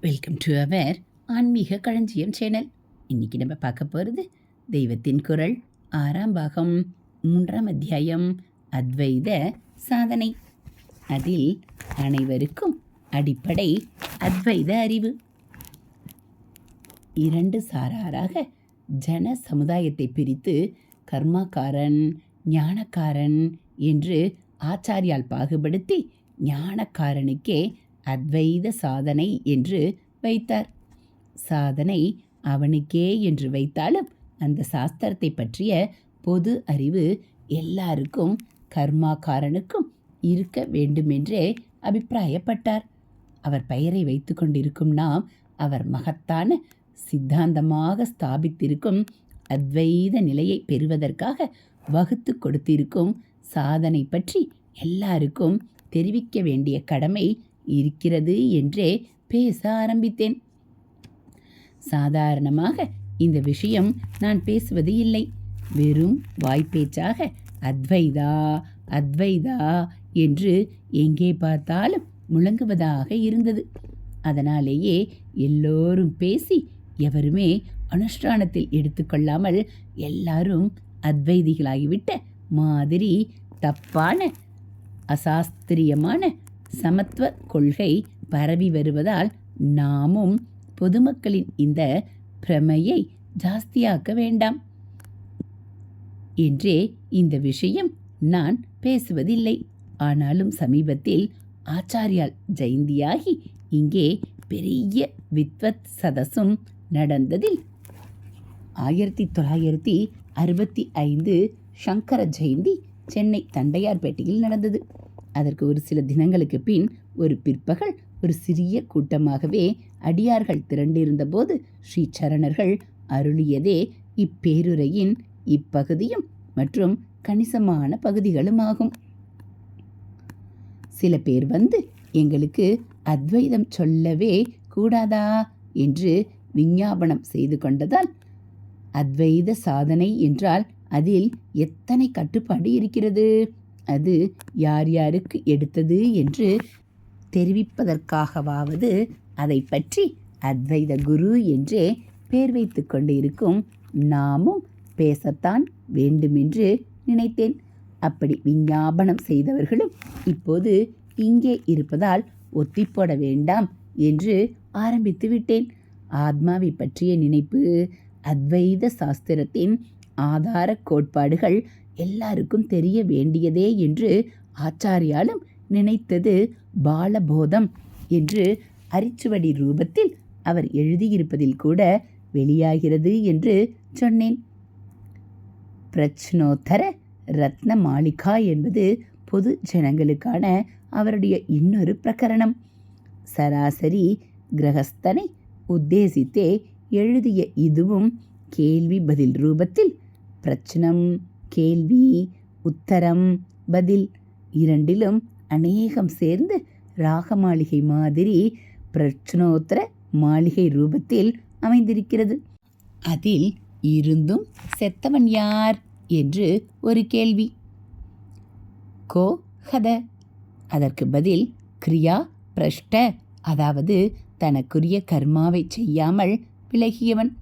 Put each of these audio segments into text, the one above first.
Welcome to our ஆன்மீக களஞ்சியம் channel இன்றைக்கி நம்ம பார்க்க போகிறது தெய்வத்தின் குரல் ஆறாம் பாகம் மூன்றாம் அத்தியாயம் அத்வைத சாதனை. அதில் அனைவருக்கும் அடிப்படை அத்வைத அறிவு. இரண்டு சாராராக ஜன சமுதாயத்தை பிரித்து கர்மாக்காரன் ஞானக்காரன் என்று ஆச்சாரியால் பாகுபடுத்தி ஞானக்காரனுக்கே அத்வைத சாதனை என்று வைத்தார். சாதனை அவனுக்கே என்று வைத்தாலும் அந்த சாஸ்திரத்தை பற்றிய பொது அறிவு எல்லாருக்கும் கர்மாக்காரனுக்கும் இருக்க வேண்டுமென்றே அபிப்பிராயப்பட்டார். அவர் பெயரை வைத்து கொண்டிருக்கும் நாம் அவர் மகத்தான சித்தாந்தமாக ஸ்தாபித்திருக்கும் அத்வைத நிலையை பெறுவதற்காக வகுத்து கொடுத்திருக்கும் சாதனை பற்றி எல்லாருக்கும் தெரிவிக்க வேண்டிய கடமை இருக்கிறது என்றே பேச ஆரம்பித்தேன். சாதாரணமாக இந்த விஷயம் நான் பேசுவது இல்லை. வெறும் வாய்ப்பேச்சாக அத்வைதா அத்வைதா என்று எங்கே பார்த்தாலும் முழங்குவதாக இருந்தது. அதனாலேயே எல்லோரும் பேசி எவருமே அனுஷ்டானத்தில் எடுத்துக்கொள்ளாமல் எல்லாரும் அத்வைதிகளாகிவிட்ட மாதிரி தப்பான அசாஸ்திரியமான சமத்துவ கொள்கை பரவி வருவதால் நாமும் பொதுமக்களின் இந்த பிரமையை ஜாஸ்தியாக்க வேண்டாம். என்றே இந்த விஷயம் நான் பேசுவதில்லை. ஆனாலும் சமீபத்தில் ஆச்சாரியால் ஜெயந்தியாகி இங்கே பெரிய வித்வத் சதசும் நடந்ததில் ஆயிரத்தி தொள்ளாயிரத்தி அறுபத்தி ஐந்து சங்கர ஜெயந்தி சென்னை தண்டையார்பேட்டையில் நடந்தது. அதற்கு ஒரு சில தினங்களுக்கு பின் ஒரு பிற்பகல் ஒரு சிறிய கூட்டமாகவே அடியார்கள் திரண்டிருந்தபோது ஸ்ரீ சரணர்கள் அருளியதே இப்பேருரையின் இப்பகுதியும் மற்றும் கணிசமான பகுதிகளுமாகும். சில பேர் வந்து எங்களுக்கு அத்வைதம் சொல்லவே கூடாதா என்று விஞ்ஞாபனம் செய்து கொண்டதால் அத்வைத சாதனை என்றால் அதில் எத்தனை கட்டுப்பாடு இருக்கிறது? அது யார் யாருக்கு எடுத்தது என்று தெரிவிப்பதற்காகவாவது அதை பற்றி அத்வைத குரு என்றே பேர் வைத்து கொண்டிருக்கும் நாமும் பேசத்தான் வேண்டுமென்று நினைத்தேன். அப்படி விஞ்ஞாபனம் செய்தவர்களும் இப்போது இங்கே இருப்பதால் ஒத்திப்போட வேண்டாம் என்று ஆரம்பித்து விட்டேன். ஆத்மாவை பற்றிய நினைப்பு அத்வைத சாஸ்திரத்தின் ஆதார கோட்பாடுகள் எல்லாருக்கும் தெரிய வேண்டியதே என்று ஆச்சாரியாலும் நினைத்தது பாலபோதம் என்று அரிச்சுவடி ரூபத்தில் அவர் எழுதியிருப்பதில் கூட வெளியாகிறது என்று சொன்னேன். பிரச்சனோத்தர ரத்ன மாளிகா என்பது பொது ஜனங்களுக்கான அவருடைய இன்னொரு பிரகரணம். சராசரி கிரகஸ்தனை உத்தேசித்தே எழுதிய இதுவும் கேள்வி பதில் ரூபத்தில் பிரச்சனம் கேள்வி உத்தரம் பதில் இரண்டிலும் அநேகம் சேர்ந்து ராக மாளிகை மாதிரி பிரச்சனோத்தர மாளிகை ரூபத்தில் அமைந்திருக்கிறது. அதில் இருந்தும் செத்தவன் யார் என்று ஒரு கேள்வி. கோ ஹத. அதற்கு பதில் கிரியா பிரஷ்ட அதாவது தனக்குரிய கர்மாவை செய்யாமல் விலகியவன்.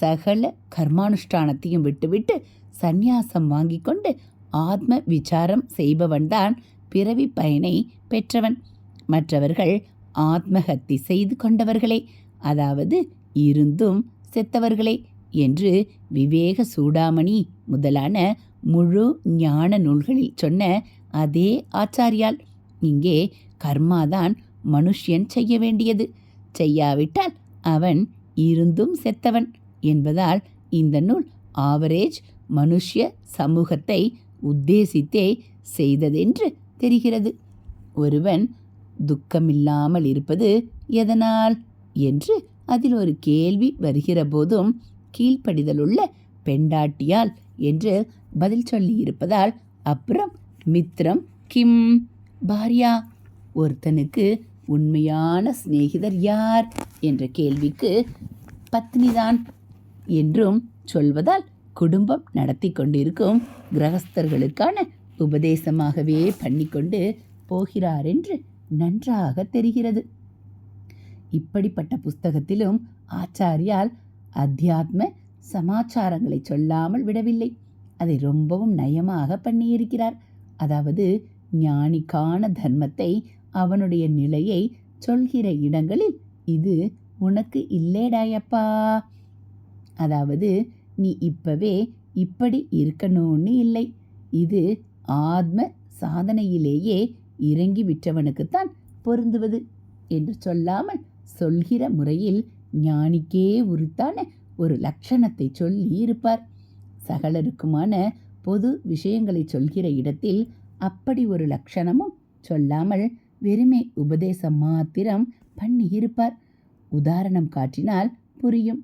சகல கர்மானுஷ்டானத்தையும் விட்டுவிட்டு சந்நியாசம் வாங்கி கொண்டு ஆத்ம விசாரம் செய்பவன்தான் பிறவி பயனை பெற்றவன். மற்றவர்கள் ஆத்மஹத்தி செய்து கொண்டவர்களே அதாவது இருந்தும் செத்தவர்களே என்று விவேக சூடாமணி முதலான முழு ஞான நூல்களில் சொன்ன அதே ஆச்சாரியால் இங்கே கர்மாதான் மனுஷ்யன் செய்ய வேண்டியது. செய்யாவிட்டால் அவன் இருந்தும் செத்தவன். என்பதால் இந்த நூல் ஆவரேஜ் மனுஷ்ய சமூகத்தை உத்தேசித்தே செய்ததென்று தெரிகிறது. ஒருவன் துக்கமில்லாமல் இருப்பது எதனால்? என்று அதில் ஒரு கேள்வி வருகிற போதும் கீழ்ப்படிதலுள்ள பெண்டாட்டியால் என்று பதில் சொல்லியிருப்பதால் அப்புறம் மித்ரம் கிம் பாரியா ஒருத்தனுக்கு உண்மையான சிநேகிதர் யார்? என்ற கேள்விக்கு பத்னிதான் என்றும் சொல்வதால் குடும்பம் நடத்தி கொண்டிருக்கும் கிரகஸ்தர்களுக்கான உபதேசமாகவே பண்ணிக்கொண்டு போகிறார் என்று நன்றாக தெரிகிறது. இப்படிப்பட்ட புஸ்தகத்திலும் ஆச்சாரியால் அத்தியாத்ம சமாச்சாரங்களை சொல்லாமல் விடவில்லை. அதை ரொம்பவும் நயமாக பண்ணியிருக்கிறார். அதாவது ஞானிக்கான தர்மத்தை அவனுடைய நிலையை சொல்கிற இடங்களில் இது உனக்கு இல்லேடாயப்பா. அதாவது நீ இப்பவே இப்படி இருக்கணும்னு இல்லை. இது ஆத்ம சாதனையிலேயே இறங்கி விட்டவனுக்குத்தான் பொருந்துவது என்று சொல்லாமல் சொல்கிற முறையில் ஞானிக்கே உரித்தான ஒரு லட்சணத்தை சொல்லி இருப்பார். சகலருக்குமான பொது விஷயங்களை சொல்கிற இடத்தில் அப்படி ஒரு லட்சணமும் சொல்லாமல் வெறுமே உபதேசம் மாத்திரம் பண்ணியிருப்பார். உதாரணம் காட்டினால் புரியும்.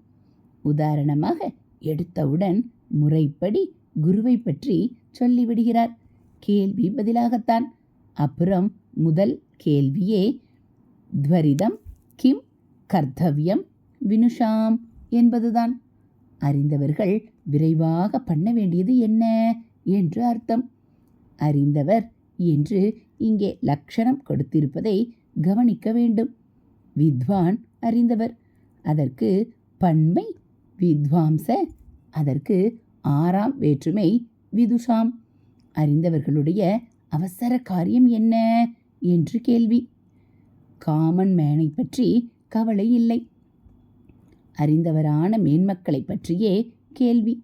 உதாரணமாக எடுத்தவுடன் முறைப்படி குருவை பற்றி சொல்லிவிடுகிறார். கேள்வி பதிலாகத்தான். அப்புறம் முதல் கேள்வியே துவரிதம் கிம் கர்த்தவ்யம் வினுஷாம் என்பதுதான். அறிந்தவர்கள் விரைவாக பண்ண வேண்டியது என்ன என்று அர்த்தம். அறிந்தவர் என்று இங்கே லட்சணம் கொடுத்திருப்பதை கவனிக்க வேண்டும். வித்வான் அறிந்தவர். அதற்கு பன்மை வித்வாம்ச அதற்கு ஆறாம் வேற்றுமை விதுஷாம். அறிந்தவர்களுடைய அவசர காரியம் என்ன? என்று கேள்வி. காமன் மேனை பற்றி கவலை இல்லை. அறிந்தவரான மேன்மக்களை பற்றியே கேள்வி.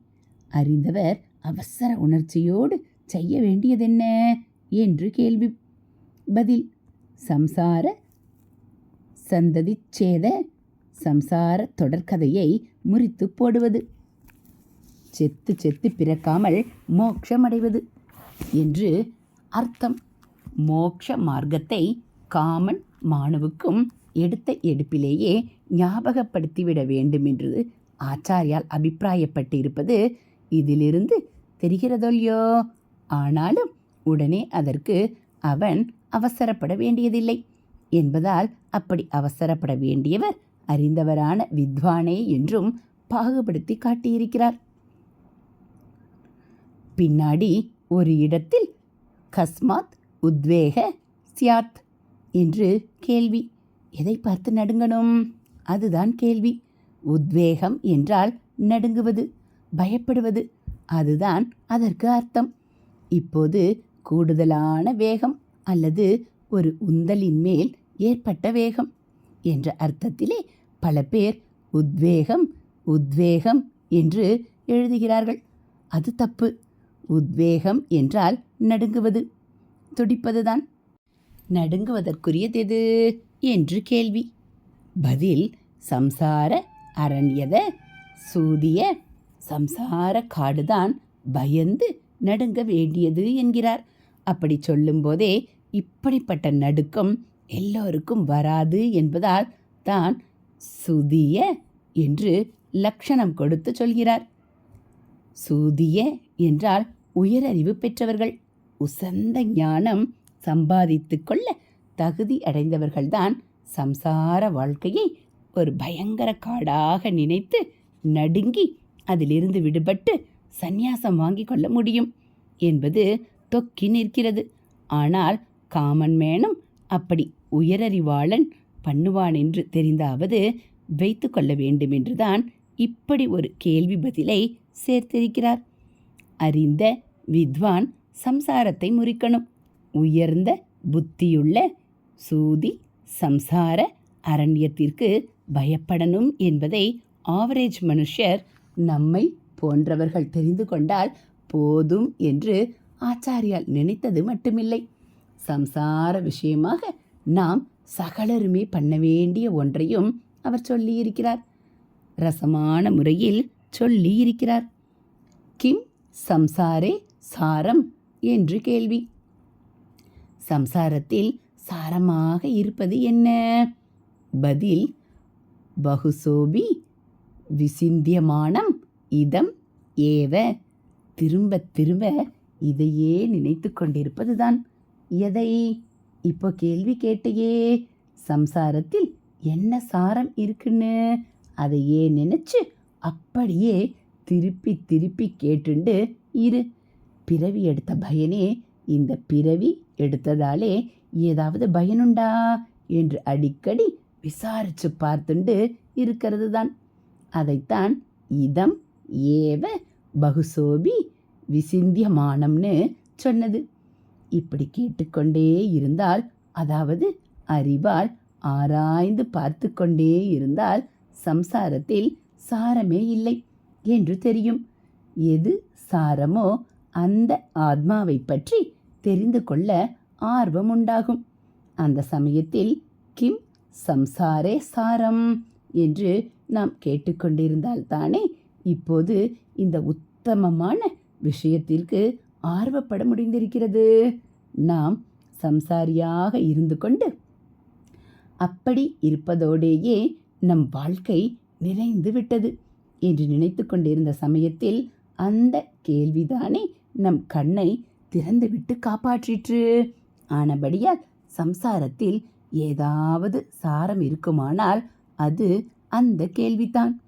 அறிந்தவர் அவசர உணர்ச்சியோடு செய்ய வேண்டியதென்ன? என்று கேள்வி. பதில் சம்சார சந்ததிச்சேத சம்சார தொடர்கதையை முறித்து போடுவது. செத்து செத்து பிறக்காமல் மோட்சமடைவது என்று அர்த்தம். மோட்ச மார்க்கத்தை காமன் மாணவுக்கும் எடுத்த எடுப்பிலேயே ஞாபகப்படுத்திவிட வேண்டும் என்று ஆச்சாரியால் அபிப்பிராயப்பட்டிருப்பது இதிலிருந்து தெரிகிறதொல்லையோ? ஆனாலும் உடனே அதற்கு அவன் அவசரப்பட வேண்டியதில்லை. என்பதால் அப்படி அவசரப்பட வேண்டியவர் அறிந்தவரான வித்வானே என்றும் பாகுபடுத்தி காட்டியிருக்கிறார். பின்னாடி ஒரு இடத்தில் கஸ்மாத் உத்வேக சியாத் என்று கேள்வி. எதை பார்த்து நடுங்கணும்? அதுதான் கேள்வி. உத்வேகம் என்றால் நடுங்குவது பயப்படுவது அதுதான் அதற்கு அர்த்தம். இப்போது கூடுதலான வேகம் அல்லது ஒரு உந்தலின் மேல் ஏற்பட்ட வேகம் என்ற அர்த்தத்திலே பல பேர் உத்வேகம் உத்வேகம் என்று எழுதுகிறார்கள். அது தப்பு. உத்வேகம் என்றால் நடுங்குவது. துடிப்பதுதான். நடுங்குவதற்குரியது எது? என்று கேள்வி. பதில் சம்சார அரண்யத சூதிய சம்சார காடுதான் பயந்து நடுங்க வேண்டியது என்கிறார். அப்படி சொல்லும்போதே இப்படிப்பட்ட நடுக்கம் எல்லோருக்கும் வராது என்பதால் தான் சுதிய என்று லட்சணம் கொடுத்து சொல்கிறார். சூதிய என்றால் உயரறிவு பெற்றவர்கள். உசந்த ஞானம் சம்பாதித்து கொள்ள தகுதி அடைந்தவர்கள்தான் சம்சார வாழ்க்கையை ஒரு பயங்கர காடாக நினைத்து நடுங்கி அதிலிருந்து விடுபட்டு சந்நியாசம் வாங்கி கொள்ள முடியும் என்பது தொக்கி நிற்கிறது. ஆனால் காமன் மேனும் அப்படி உயரறிவாளன் பண்ணுவான் என்று தெரிந்தாவது வைத்து கொள்ள வேண்டும் என்றுதான் இப்படி ஒரு கேள்வி பதிலை சேர்த்திருக்கிறார். அறிந்த வித்வான் சம்சாரத்தை முறிக்கணும். உயர்ந்த புத்தியுள்ள சூதி சம்சார அரண்யத்திற்கு பயப்படணும் என்பதை ஆவரேஜ் மனுஷர் நம்மை போன்றவர்கள் தெரிந்து கொண்டால் போதும் என்று ஆச்சாரியால் நினைத்தது மட்டுமில்லை. சம்சார விஷயமாக நாம் சகலருமே பண்ண வேண்டிய ஒன்றையும் அவர் சொல்லியிருக்கிறார். ரசமான முறையில் சொல்லியிருக்கிறார். கிம் சம்சாரே சாரம் என்று கேள்வி. சம்சாரத்தில் சாரமாக இருப்பது என்ன? பதில் பகுசோபி விசிந்தியமானம் இதம் ஏவ. திரும்ப திரும்ப இதையே நினைத்து கொண்டிருப்பதுதான். எதை? இப்போ கேள்வி கேட்டையே. சம்சாரத்தில் என்ன சாரம் இருக்குன்னு? அதையே நினைச்சு அப்படியே திருப்பி திருப்பி கேட்டுண்டு இரு. பிறவி எடுத்த பயனே இந்த பிறவி எடுத்ததாலே ஏதாவது பயனுண்டா? என்று அடிக்கடி விசாரிச்சு பார்த்துண்டு இருக்கிறது தான் அதைத்தான் இதம் ஏவ பகுசோபி விசிந்தியமானம்னு சொன்னது. இப்படி கேட்டுக்கொண்டே இருந்தால் அதாவது அறிவால் ஆராய்ந்து பார்த்து கொண்டே இருந்தால் சம்சாரத்தில் சாரமே இல்லை என்று தெரியும். எது சாரமோ அந்த ஆத்மாவை பற்றி தெரிந்து கொள்ள ஆர்வம் உண்டாகும். அந்த சமயத்தில் கிம் சம்சாரே சாரம் என்று நாம் கேட்டுக்கொண்டிருந்தால் தானே இப்போது இந்த உத்தமமான விஷயத்திற்கு ஆர்வப்பட முடிந்திருக்கிறது. நாம் சம்சாரியாக இருந்து கொண்டு அப்படி இருப்பதோடேயே நம் வாழ்க்கை நிறைந்து விட்டது என்று நினைத்து கொண்டிருந்த சமயத்தில் அந்த கேள்விதானே நம் கண்ணை திறந்துவிட்டு காப்பாற்றிற்று. ஆனபடியால் சம்சாரத்தில் ஏதாவது சாரம் இருக்குமானால் அது அந்த கேள்விதான்.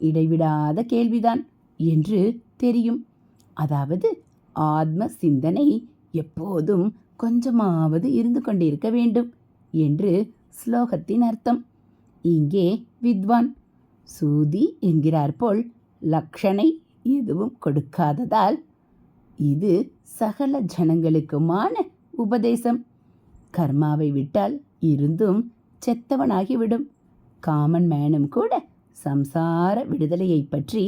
இடைவிடாத கேள்விதான் என்று தெரியும். அதாவது ஆத்ம சிந்தனை எப்போதும் கொஞ்சமாவது இருந்து கொண்டிருக்க வேண்டும் என்று ஸ்லோகத்தின் அர்த்தம். இங்கே வித்வான் சூதி என்கிறார் போல் லக்ஷனை எதுவும் கொடுக்காததால் இது சகல ஜனங்களுக்குமான உபதேசம். கர்மாவை விட்டால் இருந்தும் செத்தவனாகிவிடும். காமன் மேனும் கூட சம்சார விடுதலையை பற்றி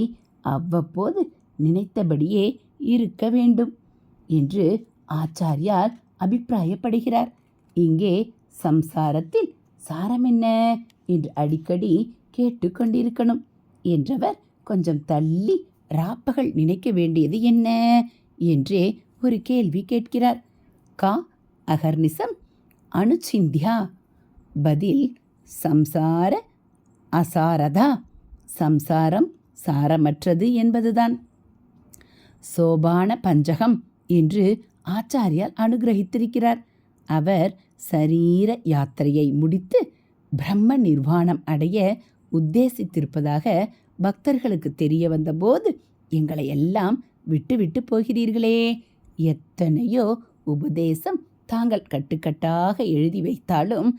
அவ்வப்போது நினைத்தபடியே இருக்க வேண்டும் என்று ஆச்சாரியார் அபிப்பிராயப்படுகிறார். இங்கே சம்சாரத்தில் சாரம் என்ன? என்று அடிக்கடி கேட்டுக்கொண்டிருக்கணும். என்றவர் கொஞ்சம் தள்ளி ராப்பகல் நினைக்க வேண்டியது என்ன? என்றே ஒரு கேள்வி கேட்கிறார். கா அகர்னிசம் அணுச்சிந்தியா? பதில் சம்சார அசாரதா. சம்சாரம் சாரமற்றது என்பதுதான். சோபான பஞ்சகம் என்று ஆச்சாரியால் அனுகிரகித்திருக்கிறார். அவர் சரீர யாத்திரையை முடித்து பிரம்ம நிர்வாணம் அடைய உத்தேசித்திருப்பதாக பக்தர்களுக்கு தெரிய வந்தபோது எங்களை எல்லாம் விட்டுவிட்டு போகிறீர்களே. எத்தனையோ உபதேசம் தாங்கள் கட்டுக்கட்டாக எழுதி வைத்தாலும்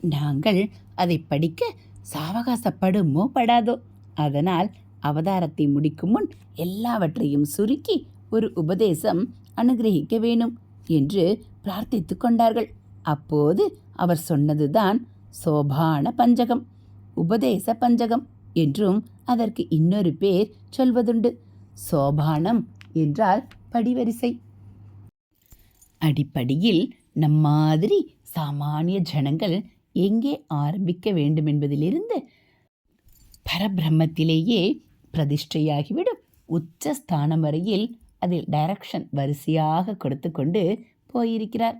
நாங்கள் அதை படிக்க சாவகாசப்படுமோ படாதோ. அதனால் அவதாரத்தை முடிக்கும் முன் எல்லாவற்றையும் சுருக்கி ஒரு உபதேசம் அனுகிரகிக்க வேணும் என்று பிரார்த்தித்து கொண்டார்கள். அப்போது அவர் சொன்னதுதான் சோபான பஞ்சகம் உபதேச பஞ்சகம் என்றும் அதற்கு இன்னொரு பேர் சொல்வதுண்டு. சோபானம் என்றால் படிவரிசை. அடிப்படையில் நம்மாதிரி சாமானிய ஜனங்கள் எங்கே ஆரம்பிக்க வேண்டும் என்பதிலிருந்து பரபிரம்மத்திலேயே பிரதிஷ்டையாகிவிடும். உச்சஸ்தானம் வரையில் அதில் டைரக்ஷன் வரிசையாக கொடுத்து கொண்டு போயிருக்கிறார்.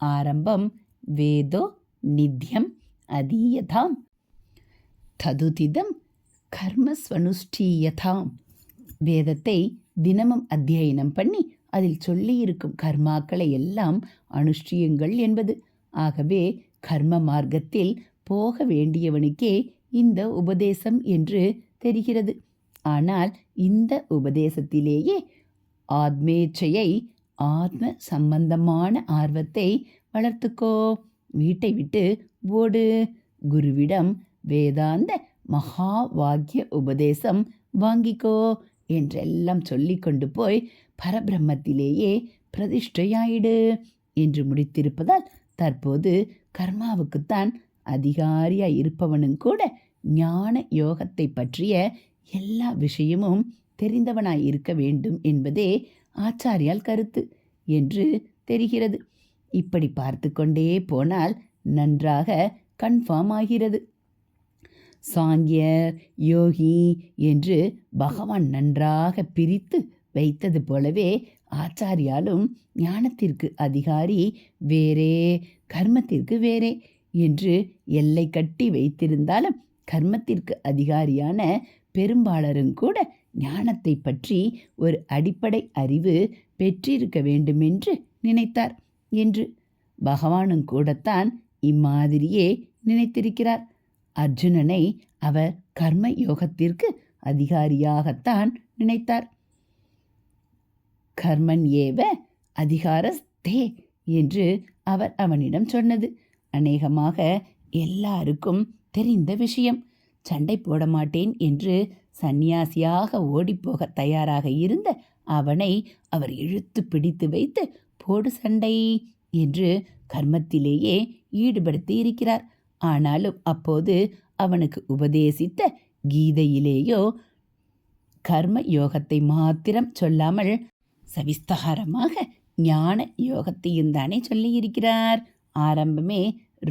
ஆரம்பம் வேதோ நித்யம் அதீயதாம். ததுதிதம் கர்மஸ்வனுஷ்டீயதாம். வேதத்தை தினமும் அத்தியனம் பண்ணி அதில் சொல்லியிருக்கும் கர்மாக்களை எல்லாம் அனுஷ்டியுங்கள் என்பது. ஆகவே கர்ம மார்க்கத்தில் போக வேண்டியவனுக்கே இந்த உபதேசம் என்று தெரிகிறது. ஆனால் இந்த உபதேசத்திலேயே ஆத்மேச்சையை ஆத்ம சம்பந்தமான ஆர்வத்தை வளர்த்துக்கோ. வீட்டை விட்டு ஓடு. குருவிடம் வேதாந்த மகா வாக்கிய உபதேசம் வாங்கிக்கோ என்றெல்லாம் சொல்லி கொண்டு போய் பரபிரம்மத்திலேயே பிரதிஷ்டையாயிடு என்று முடித்திருப்பதால் தற்போது கர்மாவுக்குத்தான் அதிகாரியாக இருப்பவனும் கூட ஞான யோகத்தை பற்றிய எல்லா விஷயமும் தெரிந்தவனாய் இருக்க வேண்டும் என்பதே ஆச்சாரியால் கருத்து என்று தெரிகிறது. இப்படி பார்த்து கொண்டே போனால் நன்றாக கன்ஃபார்ம் ஆகிறது. சாங்கியர் யோகி என்று பகவான் நன்றாக பிரித்து வைத்தது போலவே ஆச்சாரியாலும் ஞானத்திற்கு அதிகாரி வேறே கர்மத்திற்கு வேறே என்று எல்லை கட்டி வைத்திருந்தாலும் கர்மத்திற்கு அதிகாரியான பெரும்பாலரும் கூட ஞானத்தை பற்றி ஒரு அடிப்படை அறிவு பெற்றிருக்க வேண்டுமென்று நினைத்தார் என்று பகவானும் கூடத்தான் இம்மாதிரியே நினைத்திருக்கிறார். அர்ஜுனனை அவர் கர்ம யோகத்திற்கு அதிகாரியாகத்தான் நினைத்தார். கர்மன் ஏவ அதிகாரஸ்தே என்று அவர் அவனிடம் சொன்னது. அநேகமாக எல்லாருக்கும் தெரிந்த விஷயம். சண்டை போட மாட்டேன் என்று சந்நியாசியாக ஓடிப்போக தயாராக இருந்த அவனை அவர் இழுத்து பிடித்து வைத்து போடு சண்டை என்று கர்மத்திலேயே ஈடுபடுத்தி இருக்கிறார். ஆனாலும் அப்போது அவனுக்கு உபதேசித்த கீதையிலேயோ கர்ம யோகத்தை மாத்திரம் சொல்லாமல் சவிஸ்தாரமாக ஞான யோகத்தையும் தானே சொல்லியிருக்கிறார். ஆரம்பமே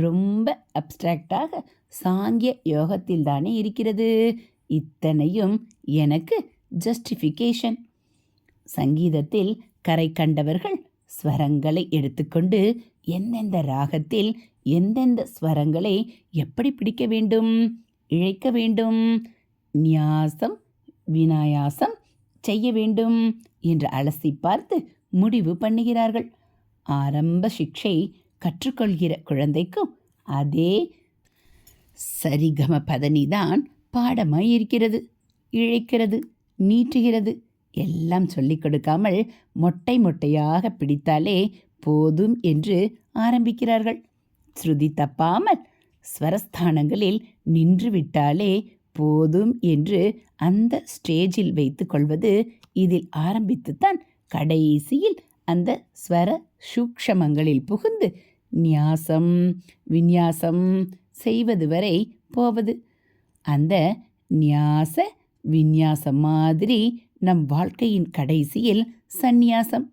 ரொம்ப அப்டிராக்டாக சாங்கிய யோகத்தில் தானே இருக்கிறது. இத்தனையும் எனக்கு ஜஸ்டிஃபிகேஷன் சங்கீதத்தில் கரை கண்டவர்கள் ஸ்வரங்களை எடுத்துக்கொண்டு எந்தெந்த ராகத்தில் எந்தெந்த ஸ்வரங்களை எப்படி பிடிக்க வேண்டும் இழைக்க வேண்டும் நியாசம் வினாயாசம் செய்ய வேண்டும் என்று அலசி பார்த்து முடிவு பண்ணுகிறார்கள். ஆரம்ப சிக்ஷை கற்றுக்கொள்கிற குழந்தைக்கும் அதே சரிகம பதனிதான் பாடமாய் இருக்கிறது இழைக்கிறது நீட்டுகிறது. எல்லாம் சொல்லிக் கொடுக்காமல் மொட்டை மொட்டையாக பிடித்தாலே போதும் என்று ஆரம்பிக்கிறார்கள். ஸ்ருதி தப்பாமல் ஸ்வரஸ்தானங்களில் நின்று விட்டாலே போதும் என்று அந்த ஸ்டேஜில் வைத்து கொள்வது இதில் ஆரம்பித்துத்தான் கடைசியில் அந்த ஸ்வர சூக்ஷமங்களில் புகுந்து நியாசம் விநியாசம் செய்வது வரை போவது. அந்த நியாச விந்யாசம் மாதிரி நம் வாழ்க்கையின் கடைசியில் சந்நியாசம்.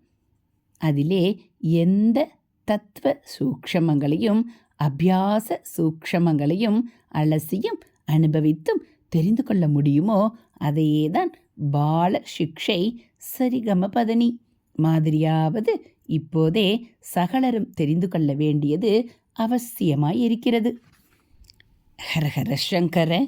அதிலே எந்த தத்துவ சூக்ஷமங்களையும் அபியாச சூக்ஷமங்களையும் அலசியும் அனுபவித்தும் தெரிந்து கொள்ள முடியுமோ அதையே தான் பால சிக்ஷை சரிகம பதனி மாதிரியாவது இப்போதே சகலரும் தெரிந்து கொள்ள வேண்டியது அவசியமாயிருக்கிறது. ஹரஹர சங்கர.